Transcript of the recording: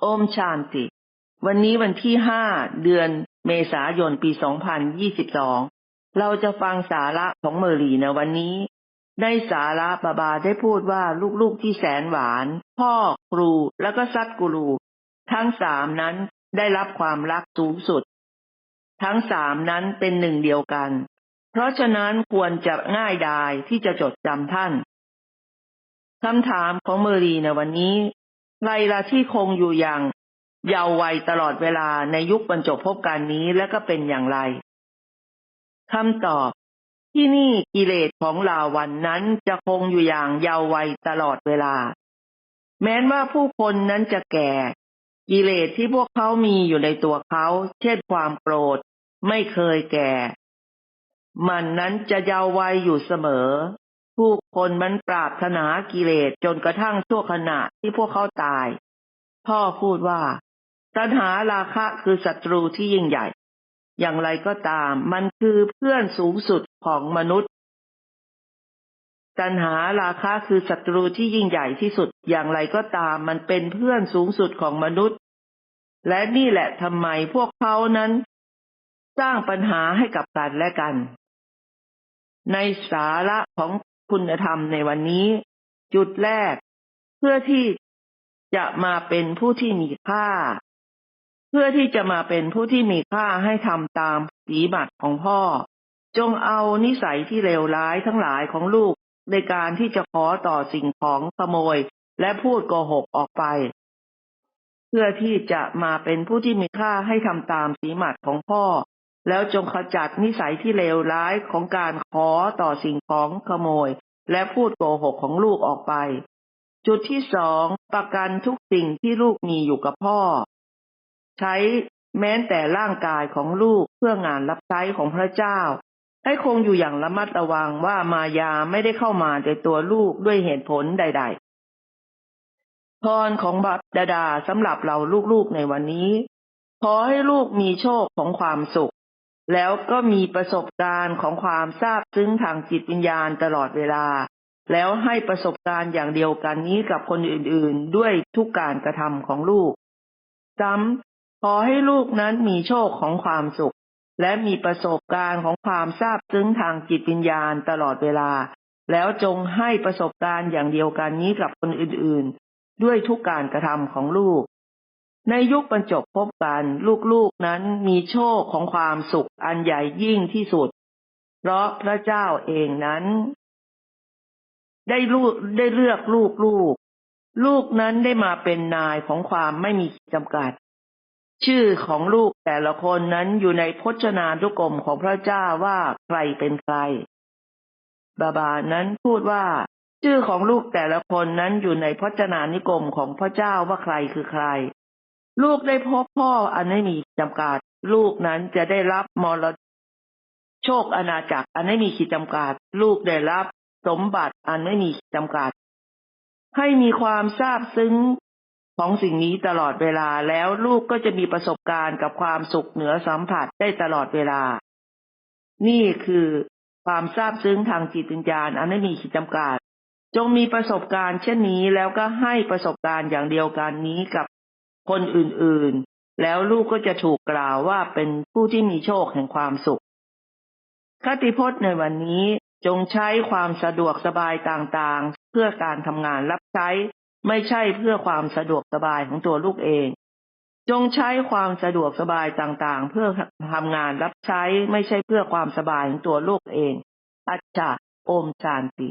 โอมชานติ วันนี้วันที่ห้าเดือนเมษายนปี2022เราจะฟังสาระของเมอรีในวันนี้ในสาระบาบาได้พูดว่าลูกๆที่แสนหวาน พ่อครูแล้วก็ซัดกูรู ทั้งสามนั้นได้รับความรักสูงสุด ทั้งสามนั้นเป็นหนึ่งเดียวกัน เพราะฉะนั้นควรจะง่ายดายที่จะจดจำท่านคำถามของเมอรีในวันนี้ ไรละที่คงอยู่อย่าง เยาว์วัยตลอดเวลาในยุคบรรจบพบการนี้และก็เป็นอย่างไรคำตอบที่นี่กิเลสของลาวันนั้นจะคงอยู่อย่างเยาว์วัยตลอดเวลา แม้นว่าผู้คนนั้นจะแก่ กิเลสที่พวกเขามีอยู่ในตัวเขา เช่นความโกรธ ไม่เคยแก่ มันนั้นจะเยาว์วัยอยู่เสมอ ผู้คนมันปราบถนากิเลสจนกระทั่งชั่วขณะที่พวกเขาตาย พ่อพูดว่าตัณหาราคะคือศัตรูที่ยิ่งใหญ่ อย่างไรก็ตาม มันคือเพื่อนสูงสุดของมนุษย์ตัณหาราคะคือศัตรูที่ยิ่งใหญ่ที่สุด อย่างไรก็ตาม มันเป็นเพื่อนสูงสุดของมนุษย์ และนี่แหละทำไมพวกเขานั้น สร้างปัญหาให้กับกันและกัน ในสาระของ คุณธรรมในวันนี้ จุดแรก เพื่อที่จะมาเป็นผู้ที่มีค่า เพื่อที่จะมาเป็นผู้ที่มีค่าให้ทำตามสีบัตรของพ่อ จงเอานิสัยที่เลวร้ายทั้งหลายของลูกในการที่จะขอต่อสิ่งของขโมย และพูดโกหกออกไป เพื่อที่จะมาเป็นผู้ที่มีค่าให้ทำตามสีหมัดของพ่อ แล้วจงขจัดนิสัยที่เลวร้ายของการขอต่อสิ่งของขโมย และพูดโกหกของลูกออกไป จุดที่สองประกันทุกสิ่งที่ลูกมีอยู่กับพ่อ ใช้แม้แต่ร่างกายของลูกเพื่องานรับใช้ของพระเจ้า ให้คงอยู่อย่างระมัดระวังว่ามายาไม่ได้เข้ามาในตัวลูกด้วยเหตุผลใด ๆพรของบัดาดาสำหรับเราลูกๆในวันนี้ ขอให้ลูกมีโชคของความสุข แล้วก็มีประสบการณ์ของความทราบซึ้งทางจิตวิญญาณตลอดเวลา แล้วให้ประสบการณ์อย่างเดียวกันนี้กับคนอื่นๆ ด้วยทุกการกระทำของลูก ซ้ำขอให้ลูกนั้นมีโชคของความสุข และมีประสบการณ์ของความทราบซึ้งทางจิตวิญญาณตลอดเวลา แล้วจงให้ประสบการณ์อย่างเดียวกันนี้กับคนอื่นๆ ด้วยทุกการกระทำของลูก ในยุคบรรจบพบกัน ลูกๆนั้นมีโชคของความสุขอันใหญ่ยิ่งที่สุด เพราะพระเจ้าเองนั้น ได้ลูกได้เลือกลูกลูก ลูกนั้นได้มาเป็นนายของความไม่มีจำกัด ชื่อของลูกแต่ละคนนั้นอยู่ในพจนานุกรมของพระเจ้าว่าใครเป็นใคร บาบานั้นพูดว่า ชื่อของลูกแต่ละคนนั้นอยู่ในพจนานุกรมของพระเจ้าว่าใครคือใคร ลูกได้พบพ่ออันไม่มีจำกัด ลูกนั้นจะได้รับมรดโชคอาณาจักรอันไม่มีขีดจำกัด ลูกได้รับสมบัติอันไม่มีจำกัด ให้มีความทราบซึ้งของสิ่งนี้ตลอดเวลาแล้วลูกก็จะมีประสบการณ์กับความสุขเหนือสัมผัสได้ตลอดเวลา นี่คือความทราบซึ้งทางจิตวิญญาณอันไม่มีขีดจำกัด จงมีประสบการณ์เช่นนี้แล้วก็ให้ประสบการณ์อย่างเดียวกันนี้กับ คนอื่นๆ แล้วลูกก็จะถูกกล่าวว่าเป็นผู้ที่มีโชคแห่งความสุขคติพจน์ในวันนี้จงใช้ความสะดวกสบายต่างๆ เพื่อการทำงานรับใช้ ไม่ใช่เพื่อความสะดวกสบายของตัวลูกเอง จงใช้ความสะดวกสบายต่างๆ เพื่อทำงานรับใช้ ไม่ใช่เพื่อความสบายของตัวลูกเอง อัจฉาโอมชานติ